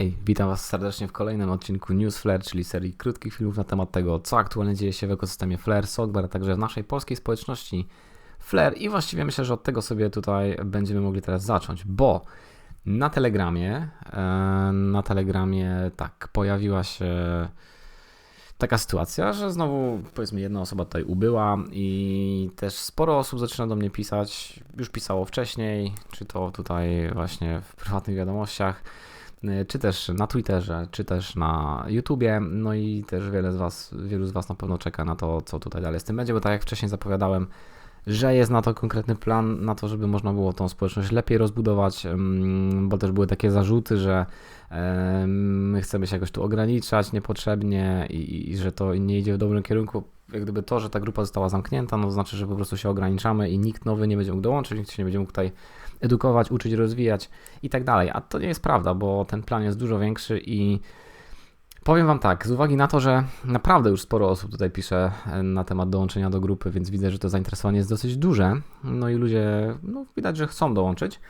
Hej, witam Was serdecznie w kolejnym odcinku News Flare, czyli serii krótkich filmów na temat tego, co aktualnie dzieje się w ekosystemie Flare, Software, a także w naszej polskiej społeczności Flare i właściwie myślę, że od tego sobie tutaj będziemy mogli teraz zacząć, bo na Telegramie, e, na Telegramie tak, pojawiła się taka sytuacja, że znowu powiedzmy jedna osoba tutaj ubyła i też sporo osób zaczyna do mnie pisać, już pisało wcześniej, czy to tutaj właśnie w prywatnych wiadomościach, czy też na Twitterze, czy też na YouTubie, no i też wiele z was, wielu z was na pewno czeka na to, co tutaj dalej z tym będzie, bo tak jak wcześniej zapowiadałem, że jest na to konkretny plan, na to, żeby można było tą społeczność lepiej rozbudować, bo też były takie zarzuty, że my chcemy się jakoś tu ograniczać niepotrzebnie i, i, że to nie idzie w dobrym kierunku. Jak gdyby to, że ta grupa została zamknięta, no to znaczy, że po prostu się ograniczamy i nikt nowy nie będzie mógł dołączyć, nikt się nie będzie mógł tutaj edukować, uczyć, rozwijać i tak dalej. A to nie jest prawda, bo ten plan jest dużo większy i Powiem Wam tak, z uwagi na to, że naprawdę już sporo osób tutaj pisze e, na temat dołączenia do grupy, więc widzę, że to zainteresowanie jest dosyć duże. No i ludzie, no widać, że chcą dołączyć.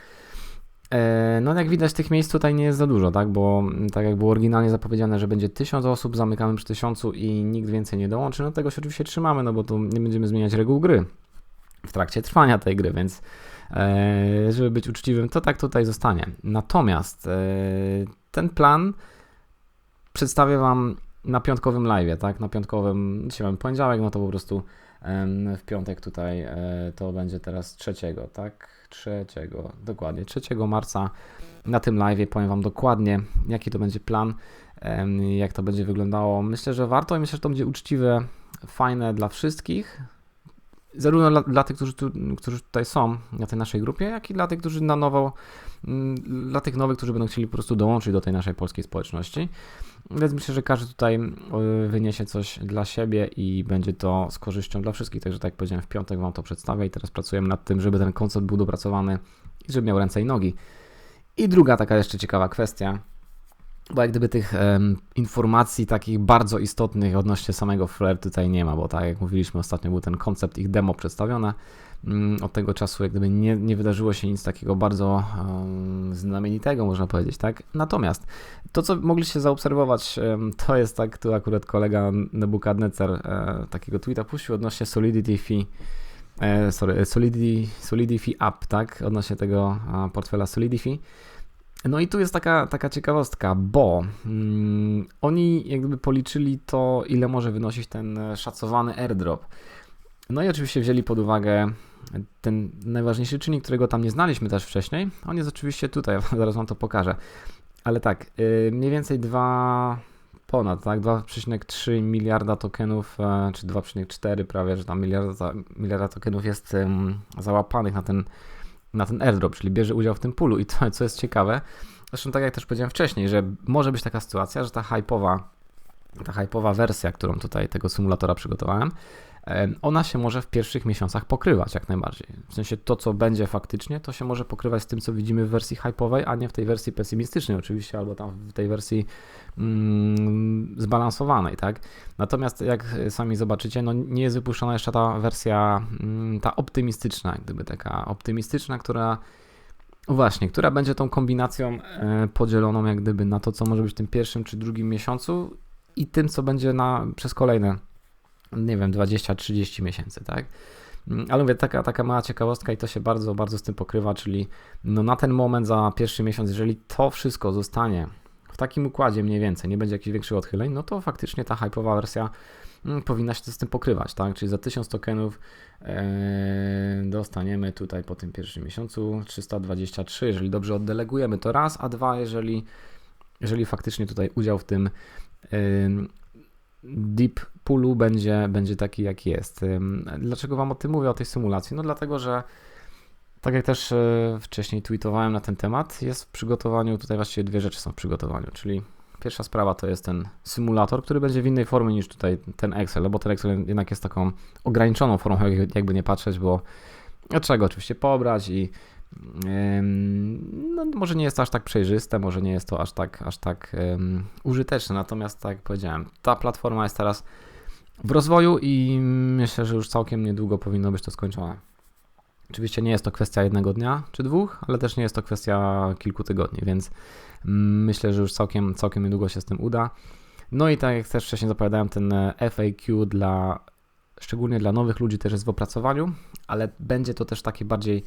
E, no jak widać tych miejsc tutaj nie jest za dużo, tak, bo tak jak było oryginalnie zapowiedziane, że będzie tysiąc osób, zamykamy przy tysiącu i nikt więcej nie dołączy, no tego się oczywiście trzymamy, no bo tu nie będziemy zmieniać reguł gry w trakcie trwania tej gry, więc e, żeby być uczciwym, to tak tutaj zostanie. Natomiast ten plan przedstawię Wam na piątkowym live, tak? Na piątkowym, dzisiaj mamy poniedziałek, no to po prostu w piątek tutaj e, to będzie teraz trzeciego, tak? Trzeciego, dokładnie, 3 marca na tym live powiem Wam dokładnie, jaki to będzie plan, jak to będzie wyglądało. Myślę, że warto i myślę, że to będzie uczciwe, fajne dla wszystkich, zarówno dla, dla tych, którzy, tu, którzy tutaj są na tej naszej grupie, jak i dla tych, którzy na nowo, mm, dla tych nowych, którzy będą chcieli po prostu dołączyć do tej naszej polskiej społeczności. Więc myślę, że każdy tutaj y, wyniesie coś dla siebie i będzie to z korzyścią dla wszystkich. Także tak jak powiedziałem, w piątek Wam to przedstawię i teraz pracujemy nad tym, żeby ten koncept był dopracowany i żeby miał ręce i nogi. I druga taka jeszcze ciekawa kwestia, bo jak gdyby tych um, informacji takich bardzo istotnych odnośnie samego Flare tutaj nie ma, bo tak jak mówiliśmy ostatnio był ten koncept ich demo przedstawione. Um, od tego czasu jak gdyby nie, nie wydarzyło się nic takiego bardzo um, znamienitego, można powiedzieć, tak? Natomiast to, co mogliście zaobserwować, to jest tak, tu akurat kolega Nebuchadnezzar e, takiego tweeta puścił odnośnie Solidity Fee e, sorry, Solidity Fee App, tak? Odnośnie tego portfela Solidity no i tu jest taka, taka ciekawostka, bo mm, oni jakby policzyli to, ile może wynosić ten szacowany airdrop. No i oczywiście wzięli pod uwagę ten najważniejszy czynnik, którego tam nie znaliśmy też wcześniej. On jest oczywiście tutaj, zaraz wam to pokażę. Ale tak, yy, mniej więcej 2 ponad, tak, 2,3 miliarda tokenów, yy, czy 2,4 prawie, że tam miliarda, miliarda tokenów jest załapanych na ten na ten airdrop, czyli bierze udział w tym pulu. I to, co jest ciekawe, zresztą tak jak też powiedziałem wcześniej, że może być taka sytuacja, że ta hype'owa, ta hype'owa wersja, którą tutaj tego symulatora przygotowałem, ona się może w pierwszych miesiącach pokrywać jak najbardziej. W sensie to, co będzie faktycznie, to się może pokrywać z tym, co widzimy w wersji hype'owej, a nie w tej wersji pesymistycznej oczywiście, albo tam w tej wersji mm, zbalansowanej, tak? Natomiast jak sami zobaczycie, no nie jest wypuszczona jeszcze ta wersja, mm, ta optymistyczna, gdyby taka optymistyczna, która Właśnie, która będzie tą kombinacją e, podzieloną jak gdyby na to, co może być w tym pierwszym czy drugim miesiącu i tym, co będzie na, przez kolejne nie wiem, 20-30 miesięcy, tak? Mm, ale mówię, taka, taka mała ciekawostka i to się bardzo, bardzo z tym pokrywa, czyli no na ten moment za pierwszy miesiąc, jeżeli to wszystko zostanie w takim układzie mniej więcej, nie będzie jakichś większych odchyleń, no to faktycznie ta hype'owa wersja mm, powinna się z tym pokrywać, tak? Czyli za 1000 tokenów e, dostaniemy tutaj po tym pierwszym miesiącu 323, jeżeli dobrze oddelegujemy to raz, a dwa, jeżeli, jeżeli faktycznie tutaj udział w tym deep poolu będzie, będzie taki, jaki jest. Dlaczego Wam o tym mówię, o tej symulacji? No dlatego, że tak jak też e, wcześniej tweetowałem na ten temat, jest w przygotowaniu, tutaj właściwie dwie rzeczy są w przygotowaniu, czyli pierwsza sprawa to jest ten symulator, który będzie w innej formie niż tutaj ten Excel, bo ten Excel jednak jest taką ograniczoną formą, jakby nie patrzeć, bo trzeba go oczywiście pobrać i no, może nie jest to aż tak przejrzyste, może nie jest to aż tak, aż tak um, użyteczne, natomiast tak jak powiedziałem, ta platforma jest teraz w rozwoju i myślę, że już całkiem niedługo powinno być to skończone. Oczywiście nie jest to kwestia jednego dnia czy dwóch, ale też nie jest to kwestia kilku tygodni, więc mm, myślę, że już całkiem, całkiem niedługo się z tym uda. No i tak jak też wcześniej zapowiadałem, ten e, FAQ dla szczególnie dla nowych ludzi też jest w opracowaniu, ale będzie to też w takiej bardziej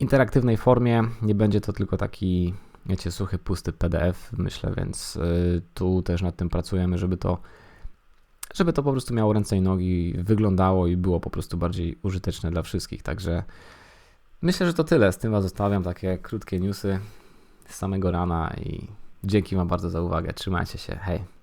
interaktywnej formie, nie będzie to tylko taki, wiecie, suchy, pusty PDF, myślę, więc y, tu też nad tym pracujemy, żeby to żeby to po prostu miało ręce i nogi, wyglądało i było po prostu bardziej użyteczne dla wszystkich. Także myślę, że to tyle. Z tym Was zostawiam takie krótkie newsy z samego rana i dzięki Wam bardzo za uwagę. Trzymajcie się. Hej.